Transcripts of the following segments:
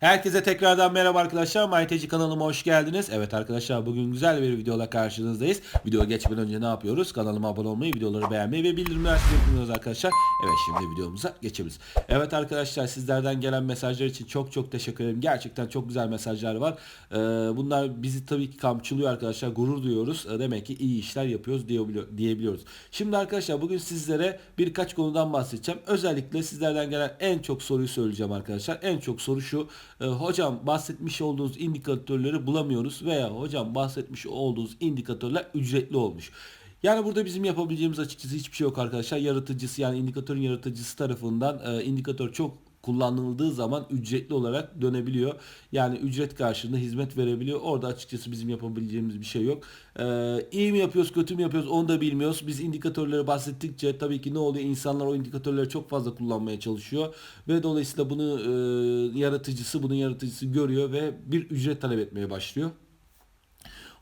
Herkese tekrardan merhaba arkadaşlar. MyTeci kanalıma hoş geldiniz. Evet arkadaşlar bugün güzel bir videoyla karşınızdayız. Videoya geçmeden önce ne yapıyoruz? Kanalıma abone olmayı, videoları beğenmeyi ve bildirimleri açmayı unutmuyoruz arkadaşlar. Evet şimdi videomuza geçebiliriz. Evet arkadaşlar sizlerden gelen mesajlar için çok çok teşekkür ederim. Gerçekten çok güzel mesajlar var. Ee, bunlar bizi tabii ki kamçılıyor arkadaşlar. Gurur duyuyoruz. Ee, demek ki iyi işler yapıyoruz diyebiliyor- diyebiliyoruz. Şimdi arkadaşlar bugün sizlere birkaç konudan bahsedeceğim. Özellikle sizlerden gelen en çok soruyu söyleyeceğim arkadaşlar. En çok soru şu. E, hocam bahsetmiş olduğunuz indikatörleri bulamıyoruz veya hocam bahsetmiş olduğunuz indikatörler ücretli olmuş. Yani burada bizim yapabileceğimiz açıkçası hiçbir şey yok arkadaşlar. Yaratıcısı yani indikatörün yaratıcısı tarafından e, indikatör çok kullanıldığı zaman ücretli olarak dönebiliyor. Yani ücret karşılığında hizmet verebiliyor. Orada açıkçası bizim yapabileceğimiz bir şey yok. Ee, iyi mi yapıyoruz, kötü mü yapıyoruz onu da bilmiyoruz. Biz indikatörleri bahsettikçe tabii ki ne oluyor? İnsanlar o indikatörleri çok fazla kullanmaya çalışıyor ve dolayısıyla bunu e, yaratıcısı, bunun yaratıcısı görüyor ve bir ücret talep etmeye başlıyor.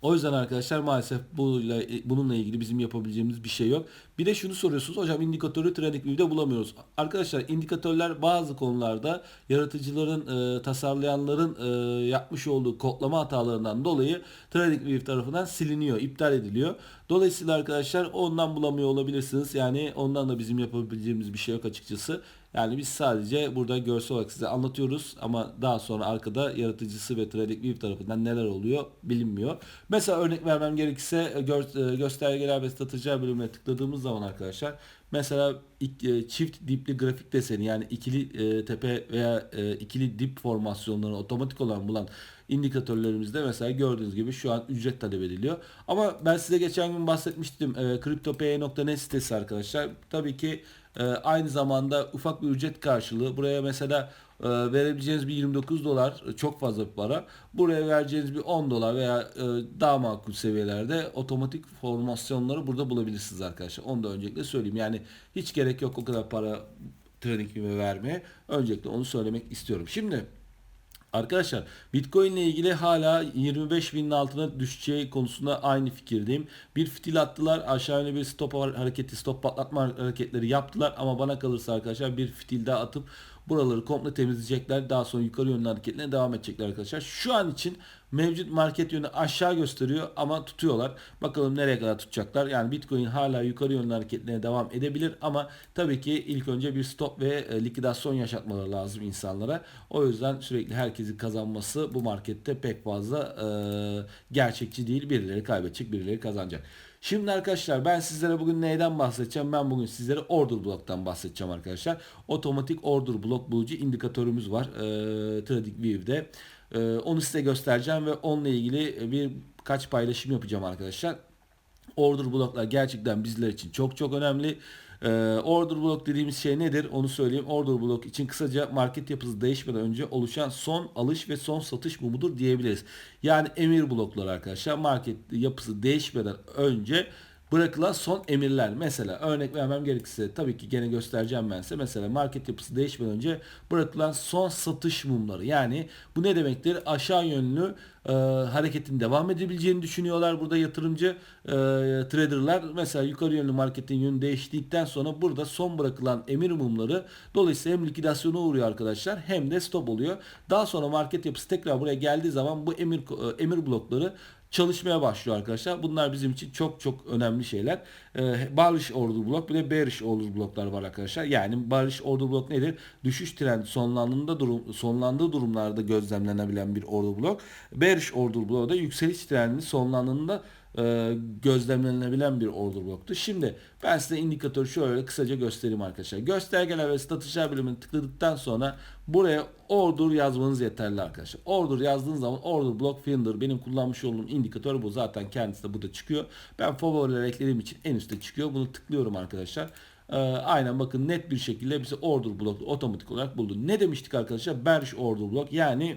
O yüzden arkadaşlar maalesef bununla, bununla ilgili bizim yapabileceğimiz bir şey yok. Bir de şunu soruyorsunuz hocam indikatörü TradingView'de bulamıyoruz. Arkadaşlar indikatörler bazı konularda yaratıcıların, e, tasarlayanların e, yapmış olduğu kodlama hatalarından dolayı TradingView tarafından siliniyor, iptal ediliyor. Dolayısıyla arkadaşlar ondan bulamıyor olabilirsiniz. Yani ondan da bizim yapabileceğimiz bir şey yok açıkçası. Yani biz sadece burada görsel olarak size anlatıyoruz ama daha sonra arkada yaratıcısı ve TradingView tarafından neler oluyor bilinmiyor. Mesela örnek vermem gerekirse e, gör, e, göstergeler ve stratejiler bölümüne tıkladığımız zaman arkadaşlar mesela e, çift dipli grafik deseni yani ikili tepe veya ikili dip formasyonlarını otomatik olarak bulan indikatörlerimizde mesela gördüğünüz gibi şu an ücret talep ediliyor. Ama ben size geçen gün bahsetmiştim e, CryptoPay.net sitesi arkadaşlar. Tabii ki e, aynı zamanda ufak bir ücret karşılığı. Buraya mesela e, verebileceğiniz bir 29 dolar e, çok fazla bir para. Buraya vereceğiniz bir 10 dolar veya e, daha makul seviyelerde otomatik formasyonları burada bulabilirsiniz arkadaşlar. Onu da öncelikle söyleyeyim. Yani hiç gerek yok o kadar para TradingView'e vermeye. Öncelikle onu söylemek istiyorum. Şimdi Arkadaşlar Bitcoin ile ilgili hala 25 binin altına düşeceği konusunda aynı fikirdeyim. Bir fitil attılar aşağı yönlü bir stop hareketi stop patlatma hareketleri yaptılar ama bana kalırsa arkadaşlar bir fitil daha atıp buraları komple temizleyecekler. Daha sonra yukarı yönlü hareketlerine devam edecekler arkadaşlar. Şu an için mevcut market yönü aşağı gösteriyor ama tutuyorlar. Bakalım nereye kadar tutacaklar. Yani Bitcoin hala yukarı yönlü hareketlerine devam edebilir ama tabii ki ilk önce bir stop ve e, likidasyon yaşatmaları lazım insanlara. O yüzden sürekli herkesin kazanması bu markette pek fazla e, gerçekçi değil. Birileri kaybedecek, birileri kazanacak. Şimdi arkadaşlar ben sizlere bugün neyden bahsedeceğim? Ben bugün sizlere order block'tan bahsedeceğim arkadaşlar. Otomatik order block bulucu indikatörümüz var. E, TradingView'de. E, onu size göstereceğim ve onunla ilgili birkaç paylaşım yapacağım arkadaşlar. Order bloklar gerçekten bizler için çok çok önemli. Ee, order block dediğimiz şey nedir? Onu söyleyeyim. Order block için kısaca market yapısı değişmeden önce oluşan son alış ve son satış mumudur diyebiliriz. Yani emir blokları arkadaşlar market yapısı değişmeden önce bırakılan son emirler. Mesela örnek vermem gerekirse tabii ki gene göstereceğim ben size. Mesela market yapısı değişmeden önce bırakılan son satış mumları. Yani bu ne demektir? Aşağı yönlü e, hareketin devam edebileceğini düşünüyorlar burada yatırımcı e, traderlar. Mesela yukarı yönlü marketin yönü değiştikten sonra burada son bırakılan emir mumları dolayısıyla hem likidasyona uğruyor arkadaşlar hem de stop oluyor. Daha sonra market yapısı tekrar buraya geldiği zaman bu emir e, emir blokları çalışmaya başlıyor arkadaşlar. Bunlar bizim için çok çok önemli şeyler. Ee, bullish order block bir de bearish order bloklar var arkadaşlar. Yani bullish order block nedir? Düşüş trendi sonlandığında durum sonlandığı durumlarda gözlemlenebilen bir order block. Bearish order block da yükseliş trendinin sonlandığında e, gözlemlenebilen bir order blocktu. Şimdi ben size indikatörü şöyle kısaca göstereyim arkadaşlar. Göstergeler ve stratejiler bölümünü tıkladıktan sonra buraya order yazmanız yeterli arkadaşlar. Order yazdığınız zaman order block finder benim kullanmış olduğum indikatör bu. Zaten kendisi de burada çıkıyor. Ben favoriler eklediğim için en üstte çıkıyor. Bunu tıklıyorum arkadaşlar. Ee, aynen bakın net bir şekilde bize order block otomatik olarak buldu. Ne demiştik arkadaşlar? Bearish order block yani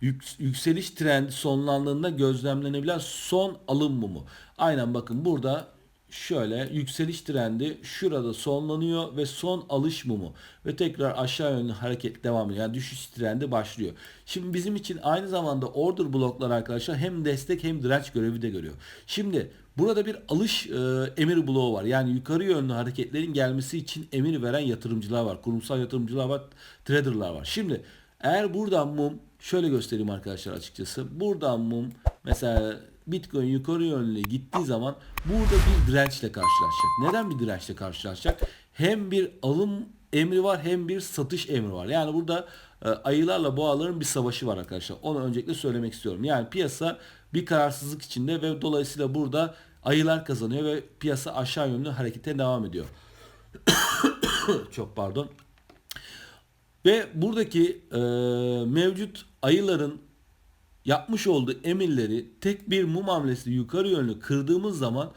yükseliş trendi sonlandığında gözlemlenebilen son alım mumu. Aynen bakın burada şöyle yükseliş trendi şurada sonlanıyor ve son alış mumu ve tekrar aşağı yönlü hareket devam ediyor. Yani düşüş trendi başlıyor. Şimdi bizim için aynı zamanda order bloklar arkadaşlar hem destek hem direnç görevi de görüyor. Şimdi burada bir alış e, emir bloğu var. Yani yukarı yönlü hareketlerin gelmesi için emir veren yatırımcılar var. Kurumsal yatırımcılar var, traderlar var. Şimdi Eğer buradan mum şöyle göstereyim arkadaşlar açıkçası. Buradan mum mesela Bitcoin yukarı yönlü gittiği zaman burada bir dirençle karşılaşacak. Neden bir dirençle karşılaşacak? Hem bir alım emri var hem bir satış emri var. Yani burada e, ayılarla boğaların bir savaşı var arkadaşlar. Onu öncelikle söylemek istiyorum. Yani piyasa bir kararsızlık içinde ve dolayısıyla burada ayılar kazanıyor ve piyasa aşağı yönlü harekete devam ediyor. Çok pardon. Ve buradaki e, mevcut ayıların yapmış olduğu emirleri tek bir mum hamlesi yukarı yönlü kırdığımız zaman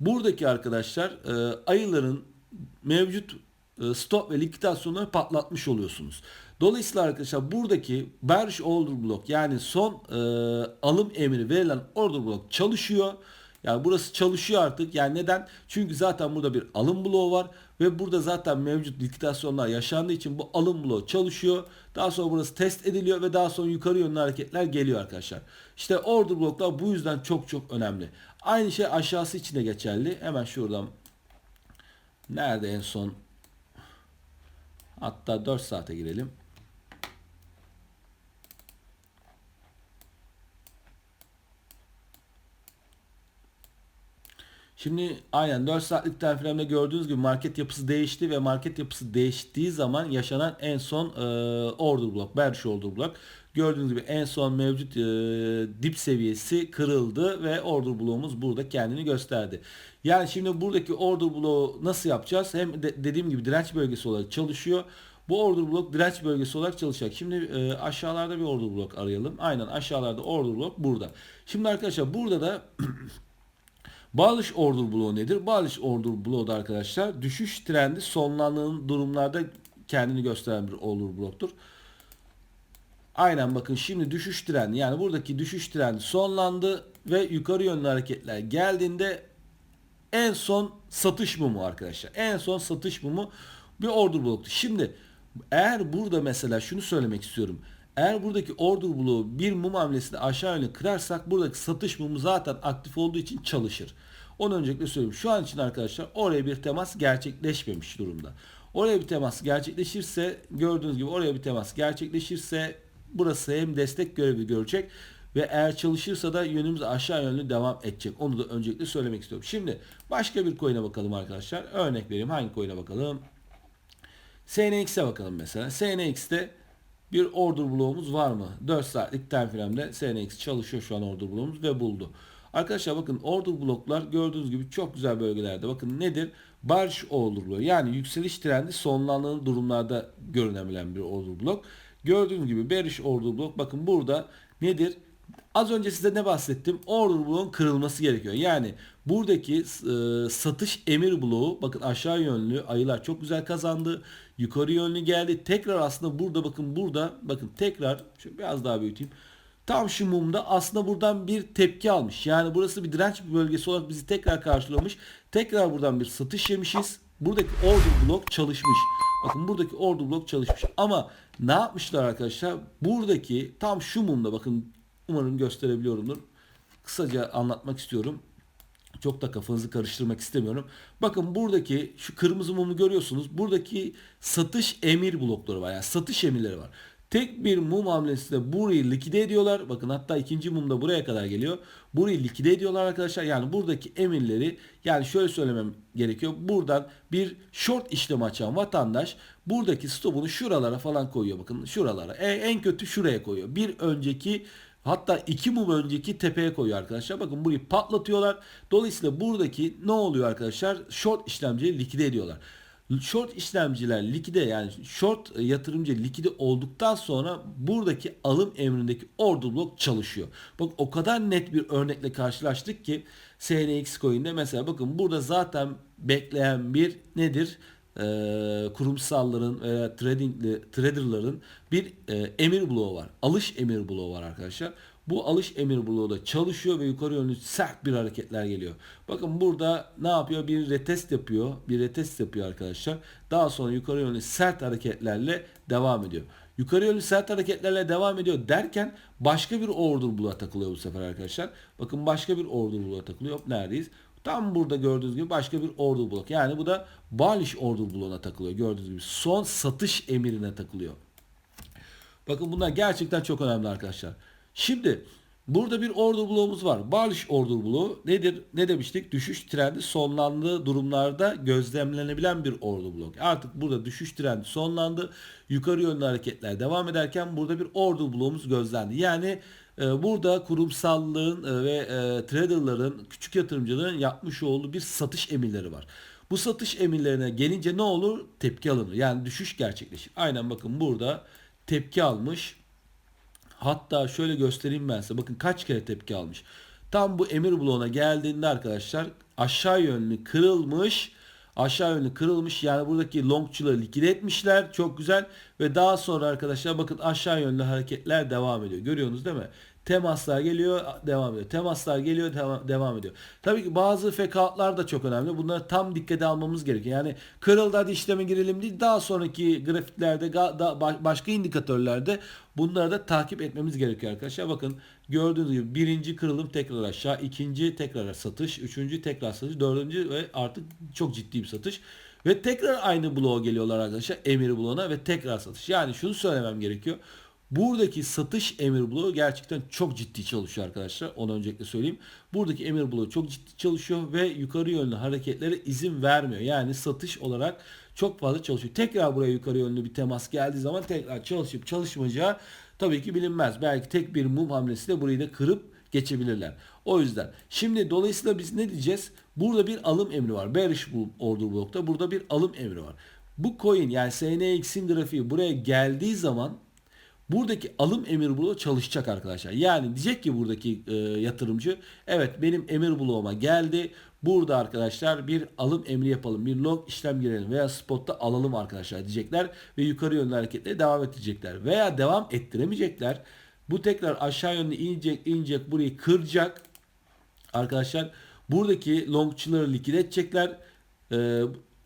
buradaki arkadaşlar e, ayıların mevcut e, stop ve likitasyonları patlatmış oluyorsunuz. Dolayısıyla arkadaşlar buradaki bearish order block yani son e, alım emri verilen order block çalışıyor. Yani burası çalışıyor artık. Yani neden? Çünkü zaten burada bir alım bloğu var ve burada zaten mevcut likitasyonlar yaşandığı için bu alım bloğu çalışıyor. Daha sonra burası test ediliyor ve daha sonra yukarı yönlü hareketler geliyor arkadaşlar. İşte order bloklar bu yüzden çok çok önemli. Aynı şey aşağısı için de geçerli. Hemen şuradan nerede en son hatta 4 saate girelim. Şimdi aynen 4 saatlik frame'de gördüğünüz gibi market yapısı değişti ve market yapısı değiştiği zaman yaşanan en son e, order block, bearish order block. Gördüğünüz gibi en son mevcut e, dip seviyesi kırıldı ve order bloğumuz burada kendini gösterdi. Yani şimdi buradaki order bloğu nasıl yapacağız? Hem de, dediğim gibi direnç bölgesi olarak çalışıyor. Bu order block direnç bölgesi olarak çalışacak. Şimdi e, aşağılarda bir order block arayalım. Aynen aşağılarda order block burada. Şimdi arkadaşlar burada da Bağlış order bloğu nedir? Bağlış order bloğu da arkadaşlar düşüş trendi sonlanan durumlarda kendini gösteren bir order bloktur. Aynen bakın şimdi düşüş trendi yani buradaki düşüş trendi sonlandı ve yukarı yönlü hareketler geldiğinde en son satış mumu arkadaşlar. En son satış mumu bir order bloktu. Şimdi eğer burada mesela şunu söylemek istiyorum. Eğer buradaki order bloğu bir mum hamlesinde aşağı yönlü kırarsak buradaki satış mumu zaten aktif olduğu için çalışır. Onu öncelikle söyleyeyim. Şu an için arkadaşlar oraya bir temas gerçekleşmemiş durumda. Oraya bir temas gerçekleşirse gördüğünüz gibi oraya bir temas gerçekleşirse burası hem destek görevi görecek ve eğer çalışırsa da yönümüz aşağı yönlü devam edecek. Onu da öncelikle söylemek istiyorum. Şimdi başka bir coin'e bakalım arkadaşlar. Örnek vereyim. Hangi coin'e bakalım? SNX'e bakalım mesela. SNX'te bir order bloğumuz var mı? 4 saatlik time frame'de SNX çalışıyor şu an order bloğumuz ve buldu. Arkadaşlar bakın order bloklar gördüğünüz gibi çok güzel bölgelerde. Bakın nedir? Barış order bloğu. Yani yükseliş trendi sonlanan durumlarda görünebilen bir order blok. Gördüğünüz gibi bearish order blok. Bakın burada nedir? Az önce size ne bahsettim? Order bloğun kırılması gerekiyor. Yani buradaki e, satış emir bloğu bakın aşağı yönlü ayılar çok güzel kazandı. Yukarı yönlü geldi. Tekrar aslında burada bakın burada bakın tekrar şöyle biraz daha büyüteyim. Tam şu mumda aslında buradan bir tepki almış. Yani burası bir direnç bölgesi olarak bizi tekrar karşılamış. Tekrar buradan bir satış yemişiz. Buradaki order block çalışmış. Bakın buradaki order block çalışmış. Ama ne yapmışlar arkadaşlar? Buradaki tam şu mumda bakın umarım gösterebiliyorumdur. Kısaca anlatmak istiyorum. Çok da kafanızı karıştırmak istemiyorum. Bakın buradaki şu kırmızı mumu görüyorsunuz. Buradaki satış emir blokları var. Yani satış emirleri var. Tek bir mum hamlesinde burayı likide ediyorlar. Bakın hatta ikinci mum da buraya kadar geliyor. Burayı likide ediyorlar arkadaşlar. Yani buradaki emirleri yani şöyle söylemem gerekiyor. Buradan bir short işlem açan vatandaş buradaki stopunu şuralara falan koyuyor. Bakın şuralara. En, en kötü şuraya koyuyor. Bir önceki Hatta iki mum önceki tepeye koyuyor arkadaşlar. Bakın burayı patlatıyorlar. Dolayısıyla buradaki ne oluyor arkadaşlar? Short işlemciyi likide ediyorlar. Short işlemciler likide yani short yatırımcı likide olduktan sonra buradaki alım emrindeki order block çalışıyor. Bak o kadar net bir örnekle karşılaştık ki SNX coin'de mesela bakın burada zaten bekleyen bir nedir? Ee, kurumsalların veya trading traderların bir e, emir bloğu var. Alış emir bloğu var arkadaşlar. Bu alış emir bloğu da çalışıyor ve yukarı yönlü sert bir hareketler geliyor. Bakın burada ne yapıyor? Bir retest yapıyor. Bir retest yapıyor arkadaşlar. Daha sonra yukarı yönlü sert hareketlerle devam ediyor. Yukarı yönlü sert hareketlerle devam ediyor derken başka bir order bloğa takılıyor bu sefer arkadaşlar. Bakın başka bir order bloğa takılıyor. Neredeyiz? Tam burada gördüğünüz gibi başka bir order blok. Yani bu da bullish order bloğuna takılıyor. Gördüğünüz gibi son satış emirine takılıyor. Bakın bunlar gerçekten çok önemli arkadaşlar. Şimdi burada bir order bloğumuz var. Barış order bloğu nedir? Ne demiştik? Düşüş trendi sonlandığı durumlarda gözlemlenebilen bir order blok. Artık burada düşüş trendi sonlandı. Yukarı yönlü hareketler devam ederken burada bir order bloğumuz gözlendi. Yani e, burada kurumsallığın e, ve e, traderların, küçük yatırımcıların yapmış olduğu bir satış emirleri var. Bu satış emirlerine gelince ne olur? Tepki alınır. Yani düşüş gerçekleşir. Aynen bakın burada tepki almış. Hatta şöyle göstereyim ben size. Bakın kaç kere tepki almış. Tam bu emir bloğuna geldiğinde arkadaşlar aşağı yönlü kırılmış. Aşağı yönlü kırılmış. Yani buradaki longçuları likide etmişler. Çok güzel. Ve daha sonra arkadaşlar bakın aşağı yönlü hareketler devam ediyor. Görüyorsunuz değil mi? Temaslar geliyor, devam ediyor. Temaslar geliyor, devam, ediyor. Tabii ki bazı fekatlar da çok önemli. Bunları tam dikkate almamız gerekiyor. Yani kırıldı hadi işleme girelim değil. Daha sonraki grafiklerde, başka indikatörlerde bunları da takip etmemiz gerekiyor arkadaşlar. Bakın gördüğünüz gibi birinci kırılım tekrar aşağı, ikinci tekrar satış, üçüncü tekrar satış, dördüncü ve artık çok ciddi bir satış. Ve tekrar aynı bloğa geliyorlar arkadaşlar. Emir bloğuna ve tekrar satış. Yani şunu söylemem gerekiyor. Buradaki satış emir bloğu gerçekten çok ciddi çalışıyor arkadaşlar. Onu öncelikle söyleyeyim. Buradaki emir bloğu çok ciddi çalışıyor ve yukarı yönlü hareketlere izin vermiyor. Yani satış olarak çok fazla çalışıyor. Tekrar buraya yukarı yönlü bir temas geldiği zaman tekrar çalışıp çalışmayacağı tabii ki bilinmez. Belki tek bir mum hamlesiyle burayı da kırıp geçebilirler. O yüzden şimdi dolayısıyla biz ne diyeceğiz? Burada bir alım emri var. Bearish order blokta burada bir alım emri var. Bu coin yani SNX'in grafiği buraya geldiği zaman Buradaki alım emir bloğu çalışacak arkadaşlar. Yani diyecek ki buradaki e, yatırımcı evet benim emir bloğuma geldi. Burada arkadaşlar bir alım emri yapalım. Bir long işlem girelim veya spotta alalım arkadaşlar diyecekler. Ve yukarı yönlü hareketle devam edecekler. Veya devam ettiremeyecekler. Bu tekrar aşağı yönlü inecek inecek burayı kıracak. Arkadaşlar buradaki longçuları likit edecekler. E,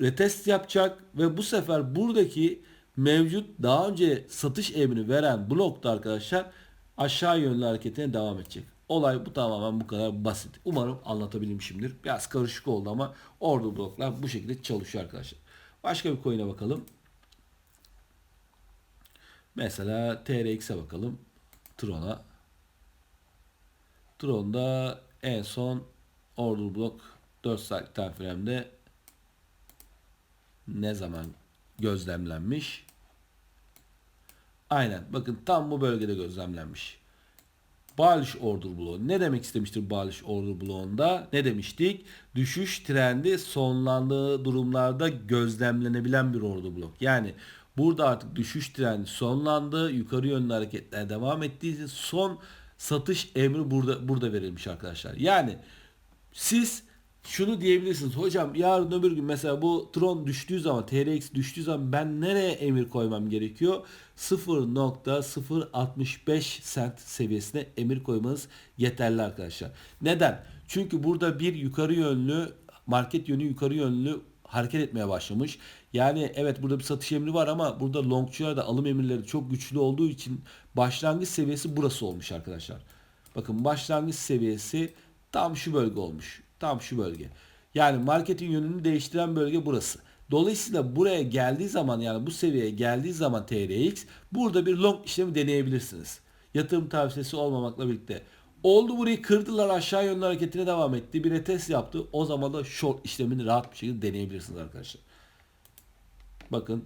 retest yapacak ve bu sefer buradaki mevcut daha önce satış emri veren blokta arkadaşlar aşağı yönlü hareketine devam edecek. Olay bu tamamen bu kadar basit. Umarım anlatabilmişimdir. Biraz karışık oldu ama orada bloklar bu şekilde çalışıyor arkadaşlar. Başka bir coin'e bakalım. Mesela TRX'e bakalım. Tron'a. Tron'da en son order blok 4 saat time frame'de ne zaman gözlemlenmiş. Aynen bakın tam bu bölgede gözlemlenmiş. Balish order bloğu. Ne demek istemiştir Balish order bloğunda? Ne demiştik? Düşüş trendi sonlandığı durumlarda gözlemlenebilen bir order blok. Yani burada artık düşüş trendi sonlandı. Yukarı yönlü hareketler devam ettiği için son satış emri burada burada verilmiş arkadaşlar. Yani siz şunu diyebilirsiniz. Hocam yarın öbür gün mesela bu Tron düştüğü zaman TRX düştüğü zaman ben nereye emir koymam gerekiyor? 0.065 sent seviyesine emir koymanız yeterli arkadaşlar. Neden? Çünkü burada bir yukarı yönlü market yönü yukarı yönlü hareket etmeye başlamış. Yani evet burada bir satış emri var ama burada longçular da alım emirleri çok güçlü olduğu için başlangıç seviyesi burası olmuş arkadaşlar. Bakın başlangıç seviyesi tam şu bölge olmuş. Tam şu bölge. Yani marketin yönünü değiştiren bölge burası. Dolayısıyla buraya geldiği zaman yani bu seviyeye geldiği zaman TRX burada bir long işlemi deneyebilirsiniz. Yatırım tavsiyesi olmamakla birlikte. Oldu burayı kırdılar aşağı yönlü hareketine devam etti. Bir retest yaptı. O zaman da short işlemini rahat bir şekilde deneyebilirsiniz arkadaşlar. Bakın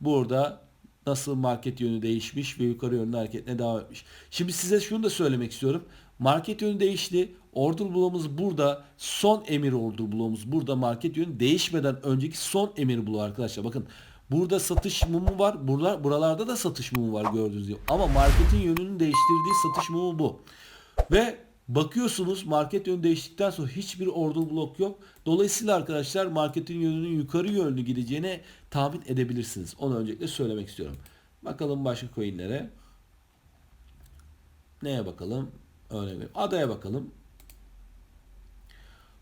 burada nasıl market yönü değişmiş ve yukarı yönlü hareketine devam etmiş. Şimdi size şunu da söylemek istiyorum. Market yönü değişti. Order bloğumuz burada. Son emir order bloğumuz burada. Market yönü değişmeden önceki son emir bloğu arkadaşlar. Bakın burada satış mumu var. Buralar, buralarda da satış mumu var gördüğünüz gibi. Ama marketin yönünü değiştirdiği satış mumu bu. Ve bakıyorsunuz market yönü değiştikten sonra hiçbir order blok yok. Dolayısıyla arkadaşlar marketin yönünün yukarı yönlü gideceğine tahmin edebilirsiniz. Onu öncelikle söylemek istiyorum. Bakalım başka coinlere. Neye bakalım? Önemli. Adaya bakalım.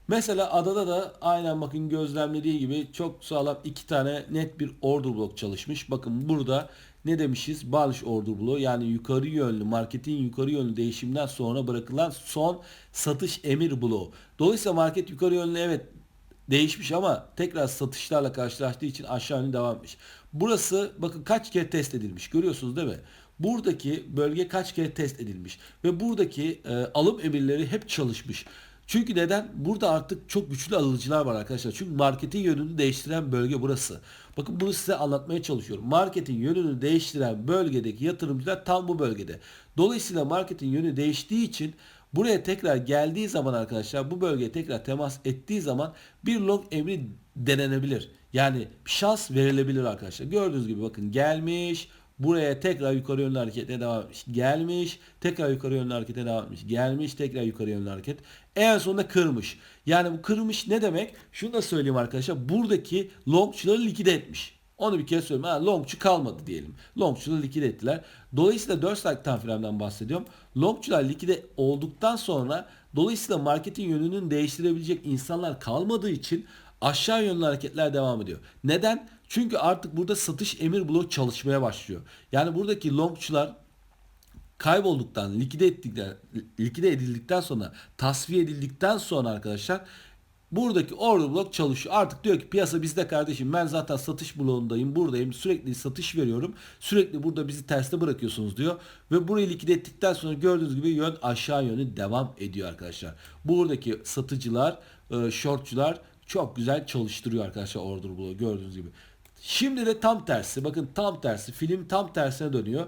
Mesela adada da aynen bakın gözlemlediği gibi çok sağlam iki tane net bir order block çalışmış. Bakın burada ne demişiz? Barış order bloğu yani yukarı yönlü marketin yukarı yönlü değişimden sonra bırakılan son satış emir bloğu. Dolayısıyla market yukarı yönlü evet değişmiş ama tekrar satışlarla karşılaştığı için aşağı yönlü devam etmiş. Burası bakın kaç kere test edilmiş görüyorsunuz değil mi? Buradaki bölge kaç kere test edilmiş ve buradaki e, alım emirleri hep çalışmış. Çünkü neden? Burada artık çok güçlü alıcılar var arkadaşlar. Çünkü marketin yönünü değiştiren bölge burası. Bakın bunu size anlatmaya çalışıyorum. Marketin yönünü değiştiren bölgedeki yatırımcılar tam bu bölgede. Dolayısıyla marketin yönü değiştiği için buraya tekrar geldiği zaman arkadaşlar bu bölgeye tekrar temas ettiği zaman bir long emri denenebilir. Yani şans verilebilir arkadaşlar. Gördüğünüz gibi bakın gelmiş. Buraya tekrar yukarı yönlü harekete devam etmiş. Gelmiş. Tekrar yukarı yönlü harekete devam etmiş. Gelmiş. Tekrar yukarı yönlü hareket. En sonunda kırmış. Yani bu kırmış ne demek? Şunu da söyleyeyim arkadaşlar. Buradaki longçuları likide etmiş. Onu bir kere söyleyeyim. Ha, longçu kalmadı diyelim. Longçuları likide ettiler. Dolayısıyla 4 saat time frame'den bahsediyorum. Longçular likide olduktan sonra dolayısıyla marketin yönünün değiştirebilecek insanlar kalmadığı için aşağı yönlü hareketler devam ediyor. Neden? Çünkü artık burada satış emir bloğu çalışmaya başlıyor. Yani buradaki longçular kaybolduktan, likide ettikten, likide edildikten sonra, tasfiye edildikten sonra arkadaşlar buradaki order blok çalışıyor. Artık diyor ki piyasa bizde kardeşim. Ben zaten satış bloğundayım, buradayım. Sürekli satış veriyorum. Sürekli burada bizi terste bırakıyorsunuz diyor. Ve burayı likide ettikten sonra gördüğünüz gibi yön aşağı yönü devam ediyor arkadaşlar. Buradaki satıcılar, e, shortçular çok güzel çalıştırıyor arkadaşlar order bloğu gördüğünüz gibi. Şimdi de tam tersi. Bakın tam tersi. Film tam tersine dönüyor.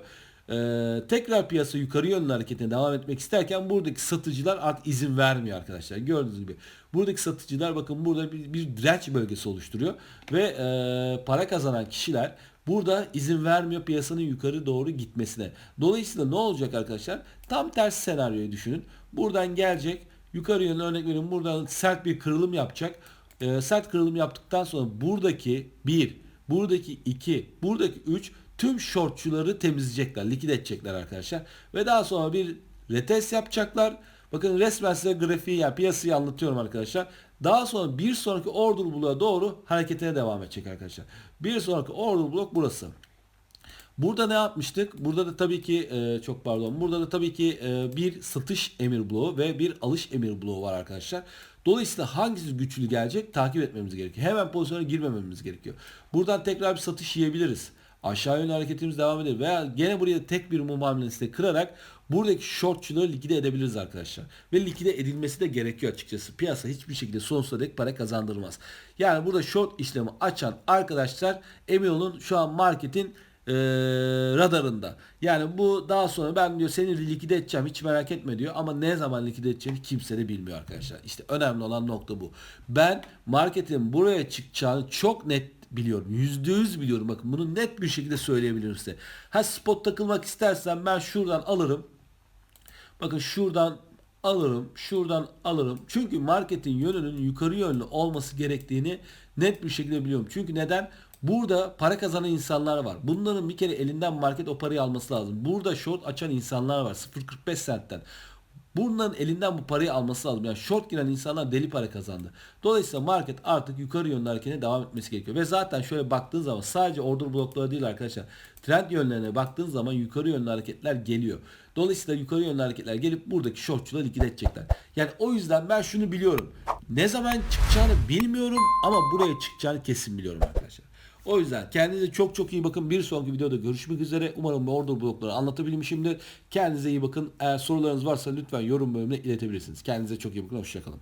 Ee, tekrar piyasa yukarı yönlü hareketine devam etmek isterken buradaki satıcılar artık izin vermiyor arkadaşlar. Gördüğünüz gibi. Buradaki satıcılar bakın burada bir, bir direnç bölgesi oluşturuyor. Ve e, para kazanan kişiler burada izin vermiyor piyasanın yukarı doğru gitmesine. Dolayısıyla ne olacak arkadaşlar? Tam tersi senaryoyu düşünün. Buradan gelecek. Yukarı yönlü örnek veriyorum. Buradan sert bir kırılım yapacak. Ee, sert kırılım yaptıktan sonra buradaki 1, buradaki 2, buradaki 3 tüm shortçuları temizleyecekler, likide edecekler arkadaşlar. Ve daha sonra bir retest yapacaklar. Bakın resmen size grafiği yani piyasayı anlatıyorum arkadaşlar. Daha sonra bir sonraki order bloğa doğru hareketine devam edecek arkadaşlar. Bir sonraki order blok burası. Burada ne yapmıştık? Burada da tabii ki e, çok pardon. Burada da tabii ki e, bir satış emir bloğu ve bir alış emir bloğu var arkadaşlar. Dolayısıyla hangisi güçlü gelecek takip etmemiz gerekiyor. Hemen pozisyona girmememiz gerekiyor. Buradan tekrar bir satış yiyebiliriz. Aşağı yönlü hareketimiz devam edebilir. Veya gene buraya tek bir mum hamlesiyle kırarak buradaki shortçuları likide edebiliriz arkadaşlar. Ve likide edilmesi de gerekiyor açıkçası. Piyasa hiçbir şekilde sonsuza dek para kazandırmaz. Yani burada short işlemi açan arkadaşlar emin olun şu an marketin e, radarında. Yani bu daha sonra ben diyor seni likide edeceğim hiç merak etme diyor ama ne zaman likide edeceğini kimse de bilmiyor arkadaşlar. İşte önemli olan nokta bu. Ben marketin buraya çıkacağını çok net biliyorum. Yüzde yüz biliyorum. Bakın bunu net bir şekilde söyleyebilirim size. Ha spot takılmak istersen ben şuradan alırım. Bakın şuradan alırım, şuradan alırım. Çünkü marketin yönünün yukarı yönlü olması gerektiğini net bir şekilde biliyorum. Çünkü neden? Burada para kazanan insanlar var. Bunların bir kere elinden market o parayı alması lazım. Burada short açan insanlar var 0.45 sentten. Bunların elinden bu parayı alması lazım. Yani short giren insanlar deli para kazandı. Dolayısıyla market artık yukarı yönlü harekete devam etmesi gerekiyor. Ve zaten şöyle baktığın zaman sadece order blokları değil arkadaşlar. Trend yönlerine baktığın zaman yukarı yönlü hareketler geliyor. Dolayısıyla yukarı yönlü hareketler gelip buradaki shortçuları likide edecekler. Yani o yüzden ben şunu biliyorum. Ne zaman çıkacağını bilmiyorum ama buraya çıkacağını kesin biliyorum arkadaşlar. O yüzden kendinize çok çok iyi bakın. Bir sonraki videoda görüşmek üzere. Umarım order blokları anlatabilmişimdir. Kendinize iyi bakın. Eğer sorularınız varsa lütfen yorum bölümüne iletebilirsiniz. Kendinize çok iyi bakın. Hoşçakalın.